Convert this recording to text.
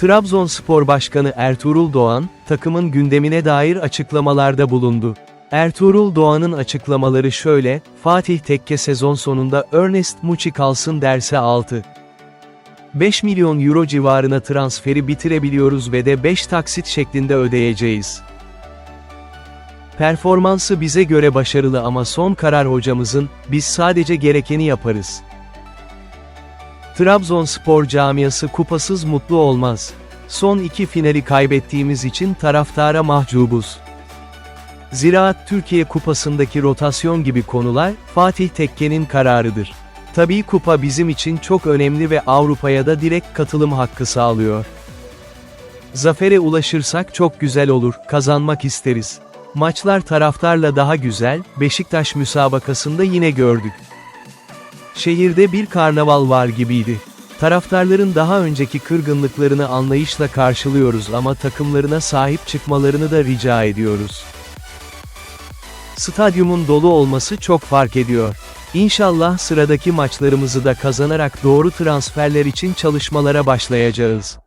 Trabzonspor Başkanı Ertuğrul Doğan, takımın gündemine dair açıklamalarda bulundu. Ertuğrul Doğan'ın açıklamaları şöyle, Fatih Tekke sezon sonunda Ernest Muçi kalsın derse 6. 5 milyon euro civarına transferi bitirebiliyoruz ve de 5 taksit şeklinde ödeyeceğiz. Performansı bize göre başarılı ama son karar hocamızın, biz sadece gerekeni yaparız. Trabzonspor camiası kupasız mutlu olmaz. Son iki finali kaybettiğimiz için taraftara mahcubuz. Ziraat Türkiye Kupası'ndaki rotasyon gibi konular, Fatih Tekke'nin kararıdır. Tabii kupa bizim için çok önemli ve Avrupa'ya da direkt katılım hakkı sağlıyor. Zafere ulaşırsak çok güzel olur, kazanmak isteriz. Maçlar taraftarla daha güzel, Beşiktaş müsabakasında yine gördük. Şehirde bir karnaval var gibiydi. Taraftarların daha önceki kırgınlıklarını anlayışla karşılıyoruz ama takımlarına sahip çıkmalarını da rica ediyoruz. Stadyumun dolu olması çok fark ediyor. İnşallah sıradaki maçlarımızı da kazanarak doğru transferler için çalışmalara başlayacağız.